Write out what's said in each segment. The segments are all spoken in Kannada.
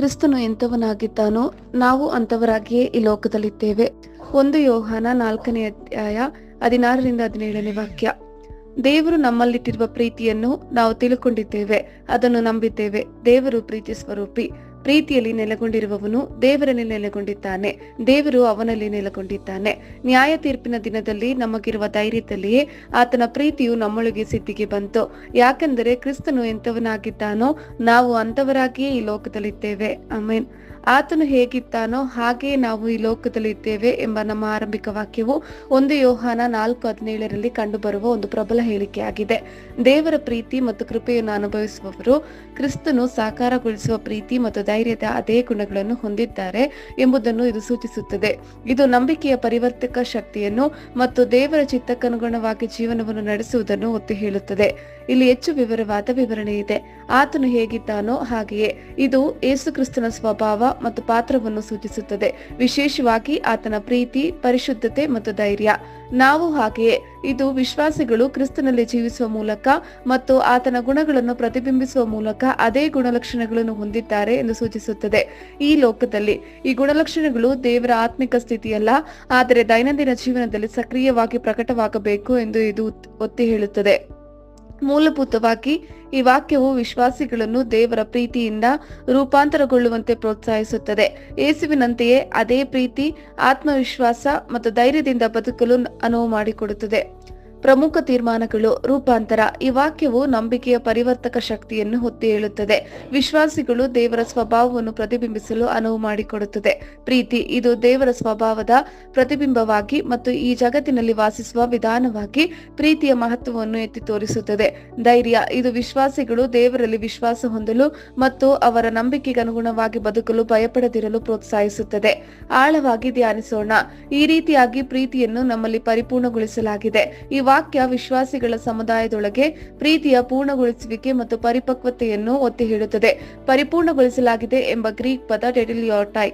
ಕ್ರಿಸ್ತನು ಎಂಥವನಾಗಿದ್ದಾನೋ ನಾವು ಅಂತವರಾಗಿಯೇ ಈ ಲೋಕದಲ್ಲಿದ್ದೇವೆ. ಒಂದು ಯೋಹಾನ ನಾಲ್ಕನೇ ಅಧ್ಯಾಯ ಹದಿನಾರರಿಂದ ಹದಿನೇಳನೇ ವಾಕ್ಯ. ದೇವರು ನಮ್ಮಲ್ಲಿಟ್ಟಿರುವ ಪ್ರೀತಿಯನ್ನು ನಾವು ತಿಳ್ಕೊಂಡಿದ್ದೇವೆ, ಅದನ್ನು ನಂಬಿದ್ದೇವೆ. ದೇವರು ಪ್ರೀತಿ ಸ್ವರೂಪಿ. ಪ್ರೀತಿಯಲ್ಲಿ ನೆಲೆಗೊಂಡಿರುವವನು ದೇವರಲ್ಲಿ ನೆಲೆಗೊಂಡಿದ್ದಾನೆ. ದೇವರು ಅವನಲ್ಲಿ ನೆಲೆಗೊಂಡಿದ್ದಾನೆ. ನ್ಯಾಯ ತೀರ್ಪಿನ ದಿನದಲ್ಲಿ ನಮಗಿರುವ ಧೈರ್ಯದಲ್ಲಿಯೇ ಆತನ ಪ್ರೀತಿಯು ನಮ್ಮೊಳಗೆ ಸಿದ್ಧಿಗೆ ಬಂತು. ಯಾಕೆಂದರೆ ಕ್ರಿಸ್ತನು ಎಂಥವನಾಗಿದ್ದಾನೋ ನಾವು ಅಂತವರಾಗಿಯೇ ಈ ಲೋಕದಲ್ಲಿದ್ದೇವೆ. ಆಮೇನ್. ಆತನು ಹೇಗಿದ್ದಾನೋ ಹಾಗೆಯೇ ನಾವು ಈ ಲೋಕದಲ್ಲಿದ್ದೇವೆ ಎಂಬ ನಮ್ಮ ಆರಂಭಿಕ ವಾಕ್ಯವು ಒಂದು ಯೋಹಾನ ನಾಲ್ಕು ಹದಿನೇಳರಲ್ಲಿ ಕಂಡುಬರುವ ಒಂದು ಪ್ರಬಲ ಹೇಳಿಕೆಯಾಗಿದೆ. ದೇವರ ಪ್ರೀತಿ ಮತ್ತು ಕೃಪೆಯನ್ನು ಅನುಭವಿಸುವವರು ಕ್ರಿಸ್ತನು ಸಾಕಾರಗೊಳಿಸುವ ಪ್ರೀತಿ ಮತ್ತು ಧೈರ್ಯದ ಅದೇ ಗುಣಗಳನ್ನು ಹೊಂದಿದ್ದಾರೆ ಎಂಬುದನ್ನು ಇದು ಸೂಚಿಸುತ್ತದೆ. ಇದು ನಂಬಿಕೆಯ ಪರಿವರ್ತಕ ಶಕ್ತಿಯನ್ನು ಮತ್ತು ದೇವರ ಚಿತ್ತಕ್ಕನುಗುಣವಾಗಿ ಜೀವನವನ್ನು ನಡೆಸುವುದನ್ನು ಒತ್ತಿ ಹೇಳುತ್ತದೆ. ಇಲ್ಲಿ ಹೆಚ್ಚು ವಿವರವಾದ ವಿವರಣೆ ಇದೆ. ಆತನು ಹೇಗಿದ್ದಾನೋ ಹಾಗೆಯೇ ಇದು ಯೇಸುಕ್ರಿಸ್ತನ ಸ್ವಭಾವ ಮತ್ತು ಪಾತ್ರವನ್ನು ಸೂಚಿಸುತ್ತದೆ. ವಿಶೇಷವಾಗಿ ಆತನ ಪ್ರೀತಿ, ಪರಿಶುದ್ಧತೆ ಮತ್ತು ಧೈರ್ಯ. ನಾವು ಹಾಗೆಯೇ ಇದು ವಿಶ್ವಾಸಿಗಳು ಕ್ರಿಸ್ತನಲ್ಲಿ ಜೀವಿಸುವ ಮೂಲಕ ಮತ್ತು ಆತನ ಗುಣಗಳನ್ನು ಪ್ರತಿಬಿಂಬಿಸುವ ಮೂಲಕ ಅದೇ ಗುಣಲಕ್ಷಣಗಳನ್ನು ಹೊಂದಿದ್ದಾರೆ ಎಂದು ಸೂಚಿಸುತ್ತದೆ. ಈ ಲೋಕದಲ್ಲಿ ಈ ಗುಣಲಕ್ಷಣಗಳು ದೇವರ ಆತ್ಮಿಕ ಸ್ಥಿತಿಯಲ್ಲ, ಆದರೆ ದೈನಂದಿನ ಜೀವನದಲ್ಲಿ ಸಕ್ರಿಯವಾಗಿ ಪ್ರಕಟವಾಗಬೇಕು ಎಂದು ಇದು ಒತ್ತಿ ಹೇಳುತ್ತದೆ. ಮೂಲಭೂತವಾಗಿ ಈ ವಾಕ್ಯವು ವಿಶ್ವಾಸಿಗಳನ್ನು ದೇವರ ಪ್ರೀತಿಯಿಂದ ರೂಪಾಂತರಗೊಳ್ಳುವಂತೆ ಪ್ರೋತ್ಸಾಹಿಸುತ್ತದೆ. ಯೇಸುವಿನಂತೆಯೇ ಅದೇ ಪ್ರೀತಿ, ಆತ್ಮವಿಶ್ವಾಸ ಮತ್ತು ಧೈರ್ಯದಿಂದ ಬದುಕಲು ಅನುವು ಮಾಡಿಕೊಡುತ್ತದೆ. ಪ್ರಮುಖ ತೀರ್ಮಾನಗಳು ರೂಪಾಂತರ. ಈ ವಾಕ್ಯವು ನಂಬಿಕೆಯ ಪರಿವರ್ತಕ ಶಕ್ತಿಯನ್ನು ಹೊತ್ತಿ ಹೇಳುತ್ತದೆ. ವಿಶ್ವಾಸಿಗಳು ದೇವರ ಸ್ವಭಾವವನ್ನು ಪ್ರತಿಬಿಂಬಿಸಲು ಅನುವು ಮಾಡಿಕೊಡುತ್ತದೆ. ಪ್ರೀತಿ, ಇದು ದೇವರ ಸ್ವಭಾವದ ಪ್ರತಿಬಿಂಬವಾಗಿ ಮತ್ತು ಈ ಜಗತ್ತಿನಲ್ಲಿ ವಾಸಿಸುವ ವಿಧಾನವಾಗಿ ಪ್ರೀತಿಯ ಮಹತ್ವವನ್ನು ಎತ್ತಿ ತೋರಿಸುತ್ತದೆ. ಧೈರ್ಯ, ಇದು ವಿಶ್ವಾಸಿಗಳು ದೇವರಲ್ಲಿ ವಿಶ್ವಾಸ ಹೊಂದಲು ಮತ್ತು ಅವರ ನಂಬಿಕೆಗೆ ಅನುಗುಣವಾಗಿ ಬದುಕಲು ಭಯಪಡದಿರಲು ಪ್ರೋತ್ಸಾಹಿಸುತ್ತದೆ. ಆಳವಾಗಿ ಧ್ಯಾನಿಸೋಣ. ಈ ರೀತಿಯಾಗಿ ಪ್ರೀತಿಯನ್ನು ನಮ್ಮಲ್ಲಿ ಪರಿಪೂರ್ಣಗೊಳಿಸಲಾಗಿದೆ. ಈ ವಾಕ್ಯ ವಿಶ್ವಾಸಿಗಳ ಸಮುದಾಯದೊಳಗೆ ಪ್ರೀತಿಯ ಪೂರ್ಣಗೊಳಿಸುವಿಕೆ ಮತ್ತು ಪರಿಪಕ್ವತೆಯನ್ನು ಒತ್ತಿ ಹೇಳುತ್ತದೆ. ಪರಿಪೂರ್ಣಗೊಳಿಸಲಾಗಿದೆ ಎಂಬ ಗ್ರೀಕ್ ಪದ ಡೆಡಿಲಿಯೋಟೈ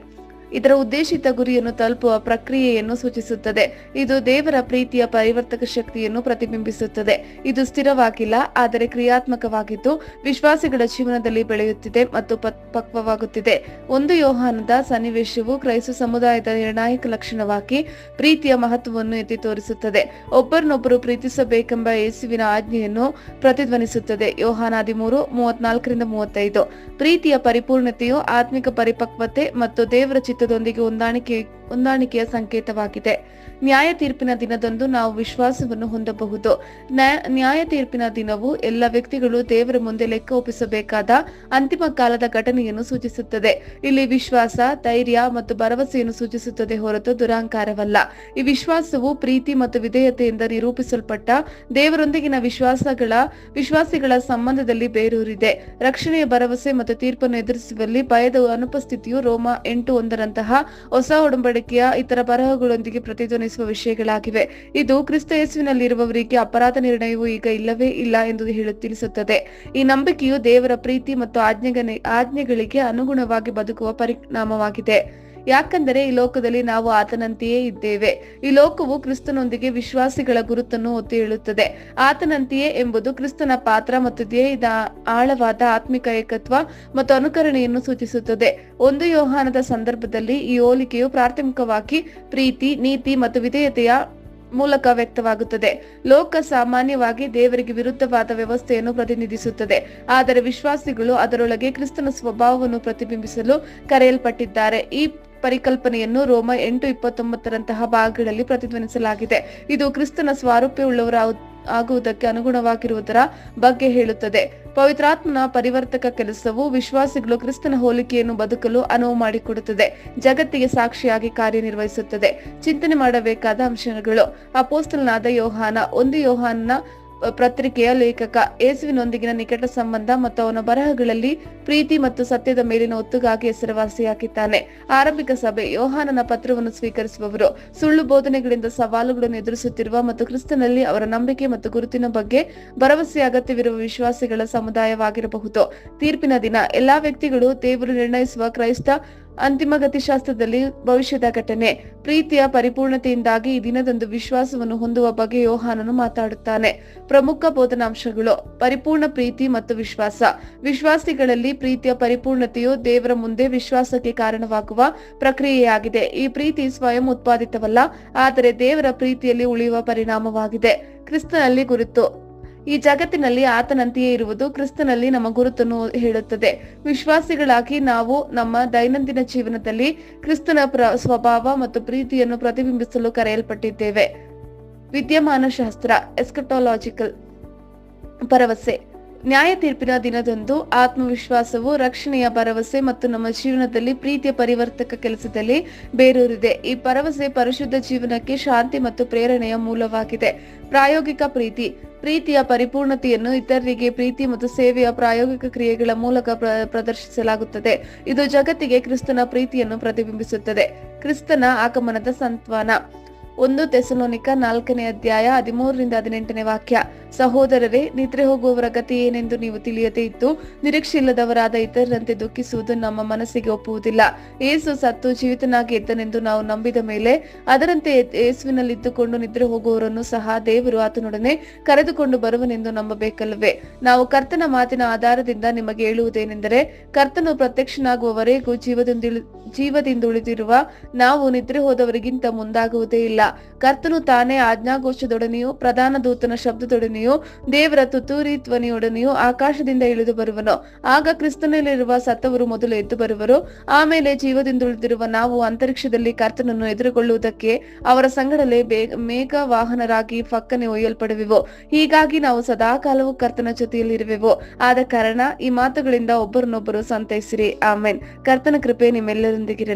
ಇದರ ಉದ್ದೇಶಿತ ಗುರಿಯನ್ನು ತಲುಪುವ ಪ್ರಕ್ರಿಯೆಯನ್ನು ಸೂಚಿಸುತ್ತದೆ. ಇದು ದೇವರ ಪ್ರೀತಿಯ ಪರಿವರ್ತಕ ಶಕ್ತಿಯನ್ನು ಪ್ರತಿಬಿಂಬಿಸುತ್ತದೆ. ಇದು ಸ್ಥಿರವಾಗಿಲ್ಲ, ಆದರೆ ಕ್ರಿಯಾತ್ಮಕವಾಗಿದ್ದು ವಿಶ್ವಾಸಿಗಳ ಜೀವನದಲ್ಲಿ ಬೆಳೆಯುತ್ತಿದೆ ಮತ್ತು ಪಕ್ವವಾಗುತ್ತಿದೆ. ಒಂದು ಯೋಹಾನದ ಸನ್ನಿವೇಶವು ಕ್ರೈಸ್ತ ಸಮುದಾಯದ ನಿರ್ಣಾಯಕ ಲಕ್ಷಣವಾಗಿ ಪ್ರೀತಿಯ ಮಹತ್ವವನ್ನು ಎತ್ತಿ ತೋರಿಸುತ್ತದೆ. ಒಬ್ಬರನ್ನೊಬ್ಬರು ಪ್ರೀತಿಸಬೇಕೆಂಬ ಯೇಸುವಿನ ಆಜ್ಞೆಯನ್ನು ಪ್ರತಿಧ್ವನಿಸುತ್ತದೆ. ಯೋಹಾನ ಹದಿಮೂರು, ಮೂವತ್ನಾಲ್ಕರಿಂದ ಮೂವತ್ತೈದು. ಪ್ರೀತಿಯ ಪರಿಪೂರ್ಣತೆಯು ಆತ್ಮಿಕ ಪರಿಪಕ್ವತೆ ಮತ್ತು ದೇವರ ಚಿತ್ತದೊಂದಿಗೆ ಹೊಂದಾಣಿಕೆ ಹೊಂದಾಣಿಕೆಯ ಸಂಕೇತವಾಗಿದೆ. ನ್ಯಾಯ ತೀರ್ಪಿನ ದಿನದಂದು ನಾವು ವಿಶ್ವಾಸವನ್ನು ಹೊಂದಬಹುದು. ನ್ಯಾಯ- ತೀರ್ಪಿನ ದಿನವು ಎಲ್ಲ ವ್ಯಕ್ತಿಗಳು ದೇವರ ಮುಂದೆ ಲೆಕ್ಕ ಒಪ್ಪಿಸಬೇಕಾದ ಅಂತಿಮ ಕಾಲದ ಘಟನೆಯನ್ನು ಸೂಚಿಸುತ್ತದೆ. ಇಲ್ಲಿ ವಿಶ್ವಾಸ, ಧೈರ್ಯ ಮತ್ತು ಭರವಸೆಯನ್ನು ಸೂಚಿಸುತ್ತದೆ ಹೊರತು ದುರಾಂಕಾರವಲ್ಲ ಈ ವಿಶ್ವಾಸವು ಪ್ರೀತಿ ಮತ್ತು ವಿಧೇಯತೆಯಿಂದ ನಿರೂಪಿಸಲ್ಪಟ್ಟ ದೇವರೊಂದಿಗಿನ ವಿಶ್ವಾಸಗಳ, ವಿಶ್ವಾಸಿಗಳ ಸಂಬಂಧದಲ್ಲಿ ಬೇರೂರಿದೆ. ರಕ್ಷಣೆಯ ಭರವಸೆ ಮತ್ತು ತೀರ್ಪನ್ನು ಎದುರಿಸುವಲ್ಲಿ ಭಯದ ಅನುಪಸ್ಥಿತಿಯು ರೋಮ ಎಂಟು ಒಂದರಂತಹ ಹೊಸ ಒಡಂಬಡಿಕೆಯ ಇತರ ಬರಹಗಳೊಂದಿಗೆ ಪ್ರತಿಧ್ವನಿಸುವ ವಿಷಯಗಳಾಗಿವೆ. ಇದು ಕ್ರಿಸ್ತ ಯೇಸುವಿನಲ್ಲಿರುವವರಿಗೆ ಅಪರಾಧ ನಿರ್ಣಯವು ಈಗ ಇಲ್ಲವೇ ಇಲ್ಲ ಎಂದು ಹೇಳು ತಿಳಿಸುತ್ತದೆ. ಈ ನಂಬಿಕೆಯು ದೇವರ ಪ್ರೀತಿ ಮತ್ತು ಆಜ್ಞೆಗಳ ಆಜ್ಞೆಗಳಿಗೆ ಅನುಗುಣವಾಗಿ ಬದುಕುವ ಪರಿಣಾಮವಾಗಿದೆ. ಯಾಕಂದರೆ ಈ ಲೋಕದಲ್ಲಿ ನಾವು ಆತನಂತೆಯೇ ಇದ್ದೇವೆ. ಈ ಲೋಕವು ಕ್ರಿಸ್ತನೊಂದಿಗೆ ವಿಶ್ವಾಸಿಗಳ ಗುರುತನ್ನು ಒತ್ತಿ ಹೇಳುತ್ತದೆ ಆತನಂತೆಯೇ ಎಂಬುದು ಕ್ರಿಸ್ತನ ಪಾತ್ರ ಮತ್ತು ಧ್ಯೇಯದ ಆಳವಾದ ಆತ್ಮಿಕ ಏಕತ್ವ ಮತ್ತು ಅನುಕರಣೆಯನ್ನು ಸೂಚಿಸುತ್ತದೆ. ಒಂದು ಯೋಹಾನದ ಸಂದರ್ಭದಲ್ಲಿ ಈ ಹೋಲಿಕೆಯು ಪ್ರಾಥಮಿಕವಾಗಿ ಪ್ರೀತಿ, ನೀತಿ ಮತ್ತು ವಿಧೇಯತೆಯ ಮೂಲಕ ವ್ಯಕ್ತವಾಗುತ್ತದೆ. ಲೋಕ ಸಾಮಾನ್ಯವಾಗಿ ದೇವರಿಗೆ ವಿರುದ್ಧವಾದ ವ್ಯವಸ್ಥೆಯನ್ನು ಪ್ರತಿನಿಧಿಸುತ್ತದೆ. ಆದರೆ ವಿಶ್ವಾಸಿಗಳು ಅದರೊಳಗೆ ಕ್ರಿಸ್ತನ ಸ್ವಭಾವವನ್ನು ಪ್ರತಿಬಿಂಬಿಸಲು ಕರೆಯಲ್ಪಟ್ಟಿದ್ದಾರೆ. ಈ ಪರಿಕಲ್ಪನೆಯನ್ನು ರೋಮ ಎಂಟು ಇಪ್ಪತ್ತೊಂಬತ್ತರಂತಹ ಭಾಗಗಳಲ್ಲಿ ಪ್ರತಿಧ್ವನಿಸಲಾಗಿದೆ. ಇದು ಕ್ರಿಸ್ತನ ಸ್ವಾರೂಪ್ಯವುಳ್ಳವರ ಆಗುವುದಕ್ಕೆ ಅನುಗುಣವಾಗಿರುವುದರ ಬಗ್ಗೆ ಹೇಳುತ್ತದೆ. ಪವಿತ್ರಾತ್ಮನ ಪರಿವರ್ತಕ ಕೆಲಸವು ವಿಶ್ವಾಸಿಗಳು ಕ್ರಿಸ್ತನ ಹೋಲಿಕೆಯನ್ನು ಬದುಕಲು ಅನುವು ಮಾಡಿಕೊಡುತ್ತದೆ. ಜಗತ್ತಿಗೆ ಸಾಕ್ಷಿಯಾಗಿ ಕಾರ್ಯನಿರ್ವಹಿಸುತ್ತದೆ. ಚಿಂತನೆ ಮಾಡಬೇಕಾದ ಅಂಶಗಳು. ಅಪೋಸ್ತಲನಾದ ಯೋಹಾನ, ಒಂದು ಯೋಹಾನ ಪತ್ರಿಕೆಯ ಲೇಖಕ ಯೇಸುವಿನೊಂದಿಗಿನ ನಿಕಟ ಸಂಬಂಧ ಮತ್ತು ಅವನ ಬರಹಗಳಲ್ಲಿ ಪ್ರೀತಿ ಮತ್ತು ಸತ್ಯದ ಮೇಲಿನ ಒತ್ತುಗಾಗಿ ಹೆಸರುವಾಸಿಯಾಗಿದ್ದಾನೆ. ಆರಂಭಿಕ ಸಭೆ ಯೋಹಾನನ ಪತ್ರವನ್ನು ಸ್ವೀಕರಿಸುವವರು. ಸುಳ್ಳು ಬೋಧನೆಗಳಿಂದ ಸವಾಲುಗಳನ್ನು ಎದುರಿಸುತ್ತಿರುವ ಮತ್ತು ಕ್ರಿಸ್ತನಲ್ಲಿ ಅವರ ನಂಬಿಕೆ ಮತ್ತು ಗುರುತಿನ ಬಗ್ಗೆ ಭರವಸೆ, ಅಗತ್ಯವಿರುವ ವಿಶ್ವಾಸಿಗಳ ಸಮುದಾಯವಾಗಿರಬಹುದು. ತೀರ್ಪಿನ ದಿನ, ಎಲ್ಲಾ ವ್ಯಕ್ತಿಗಳು ದೇವರು ನಿರ್ಣಯಿಸುವ ಕ್ರೈಸ್ತ ಅಂತಿಮ ಗತಿಶಾಸ್ತ್ರದಲ್ಲಿ ಭವಿಷ್ಯದ ಘಟನೆ. ಪ್ರೀತಿಯ ಪರಿಪೂರ್ಣತೆಯಿಂದಾಗಿ ಈ ದಿನದಂದು ವಿಶ್ವಾಸವನ್ನು ಹೊಂದುವ ಬಗ್ಗೆ ಯೋಹಾನನು ಮಾತಾಡುತ್ತಾನೆ. ಪ್ರಮುಖ ಬೋಧನಾಂಶಗಳು. ಪರಿಪೂರ್ಣ ಪ್ರೀತಿ ಮತ್ತು ವಿಶ್ವಾಸ. ವಿಶ್ವಾಸಿಗಳಲ್ಲಿ ಪ್ರೀತಿಯ ಪರಿಪೂರ್ಣತೆಯು ದೇವರ ಮುಂದೆ ವಿಶ್ವಾಸಕ್ಕೆ ಕಾರಣವಾಗುವ ಪ್ರಕ್ರಿಯೆಯಾಗಿದೆ. ಈ ಪ್ರೀತಿ ಸ್ವಯಂ ಉತ್ಪಾದಿತವಲ್ಲ, ಆದರೆ ದೇವರ ಪ್ರೀತಿಯಲ್ಲಿ ಉಳಿಯುವ ಪರಿಣಾಮವಾಗಿದೆ. ಕ್ರಿಸ್ತನಲ್ಲಿ ಗುರುತು. ಈ ಜಗತ್ತಿನಲ್ಲಿ ಆತನಂತೆಯೇ ಇರುವುದು ಕ್ರಿಸ್ತನಲ್ಲಿ ನಮ್ಮ ಗುರುತನ್ನು ಹೇಳುತ್ತದೆ. ವಿಶ್ವಾಸಿಗಳಾಗಿ ನಾವು ನಮ್ಮ ದೈನಂದಿನ ಜೀವನದಲ್ಲಿ ಕ್ರಿಸ್ತನ ಸ್ವಭಾವ ಮತ್ತು ಪ್ರೀತಿಯನ್ನು ಪ್ರತಿಬಿಂಬಿಸಲು ಕರೆಯಲ್ಪಟ್ಟಿದ್ದೇವೆ. ವಿದ್ಯಮಾನ ಶಾಸ್ತ್ರ ಎಸ್ಕಟೋಲಾಜಿಕಲ್ ಭರವಸೆ ನ್ಯಾಯ ತೀರ್ಪಿನ ದಿನದಂದು ಆತ್ಮವಿಶ್ವಾಸವು ರಕ್ಷಣೆಯ ಭರವಸೆ ಮತ್ತು ನಮ್ಮ ಜೀವನದಲ್ಲಿ ಪ್ರೀತಿಯ ಪರಿವರ್ತಕ ಕೆಲಸದಲ್ಲಿ ಬೇರೂರಿದೆ. ಈ ಭರವಸೆ ಪರಿಶುದ್ಧ ಜೀವನಕ್ಕೆ ಶಾಂತಿ ಮತ್ತು ಪ್ರೇರಣೆಯ ಮೂಲವಾಗಿದೆ. ಪ್ರಾಯೋಗಿಕ ಪ್ರೀತಿ, ಪ್ರೀತಿಯ ಪರಿಪೂರ್ಣತೆಯನ್ನು ಇತರರಿಗೆ ಪ್ರೀತಿ ಮತ್ತು ಸೇವೆಯ ಪ್ರಾಯೋಗಿಕ ಕ್ರಿಯೆಗಳ ಮೂಲಕ ಪ್ರ- ಪ್ರದರ್ಶಿಸಲಾಗುತ್ತದೆ. ಇದು ಜಗತ್ತಿಗೆ ಕ್ರಿಸ್ತನ ಪ್ರೀತಿಯನ್ನು ಪ್ರತಿಬಿಂಬಿಸುತ್ತದೆ. ಕ್ರಿಸ್ತನ ಆಗಮನದ ಸಂತ್ವಾನ. ಒಂದು ತೆಸಲೋನಿಕ ನಾಲ್ಕನೇ ಅಧ್ಯಾಯ ಹದಿಮೂರರಿಂದ ಹದಿನೆಂಟನೇ ವಾಕ್ಯ. ಸಹೋದರರೇ, ನಿದ್ರೆ ಹೋಗುವವರ ಗತಿ ಏನೆಂದು ನೀವು ತಿಳಿಯದೇ ಇತ್ತು ನಿರೀಕ್ಷೆ ಇಲ್ಲದವರಾದ ಇತರರಂತೆ ದುಃಖಿಸುವುದು ನಮ್ಮ ಮನಸ್ಸಿಗೆ ಒಪ್ಪುವುದಿಲ್ಲ. ಏಸು ಸತ್ತು ಜೀವಿತನಾಗಿ ಎದ್ದನೆಂದು ನಾವು ನಂಬಿದ ಮೇಲೆ, ಅದರಂತೆ ಏಸುವಿನಲ್ಲಿದ್ದುಕೊಂಡು ನಿದ್ರೆ ಹೋಗುವವರನ್ನು ಸಹ ದೇವರು ಆತನೊಡನೆ ಕರೆದುಕೊಂಡು ಬರುವನೆಂದು ನಂಬಬೇಕಲ್ಲವೇ? ನಾವು ಕರ್ತನ ಮಾತಿನ ಆಧಾರದಿಂದ ನಿಮಗೆ ಹೇಳುವುದೇನೆಂದರೆ, ಕರ್ತನು ಪ್ರತ್ಯಕ್ಷನಾಗುವವರೆಗೂ ಜೀವದಿಂದ ಜೀವದಿಂದ ಉಳಿದಿರುವ ನಾವು ನಿದ್ರೆ ಹೋದವರಿಗಿಂತ ಮುಂದಾಗುವುದೇ ಇಲ್ಲ. ಕರ್ತನು ತಾನೇ ಆಜ್ಞಾಘೋಷದೊಡನೆಯೂ, ಪ್ರಧಾನ ದೂತನ ಶಬ್ದದೊಡನೆಯೂ, ದೇವರ ತುತೂರಿ ಧ್ವನಿಯೊಡನೆಯೂ ಆಕಾಶದಿಂದ ಇಳಿದು ಬರುವನು. ಆಗ ಕ್ರಿಸ್ತನಲ್ಲಿರುವ ಸತ್ತವರು ಮೊದಲು ಎದ್ದು ಬರುವರು. ಆಮೇಲೆ ಜೀವದಿಂದುಳಿದಿರುವ ನಾವು ಅಂತರಿಕ್ಷದಲ್ಲಿ ಕರ್ತನನ್ನು ಎದುರುಗೊಳ್ಳುವುದಕ್ಕೆ ಅವರ ಸಂಗಡಲೆ ಮೇಘ ವಾಹನರಾಗಿ ಫಕ್ಕನೆ ಒಯ್ಯಲ್ಪಡುವೆವು. ಹೀಗಾಗಿ ನಾವು ಸದಾಕಾಲವು ಕರ್ತನ ಜೊತೆಯಲ್ಲಿರುವೆವು. ಆದ ಕಾರಣ ಈ ಮಾತುಗಳಿಂದ ಒಬ್ಬರನ್ನೊಬ್ಬರು ಸಂತೈಸಿರಿ. ಆಮೇನ್. ಕರ್ತನ ಕೃಪೆ ನಿಮ್ಮೆಲ್ಲರೊಂದಿಗಿರಲಿ.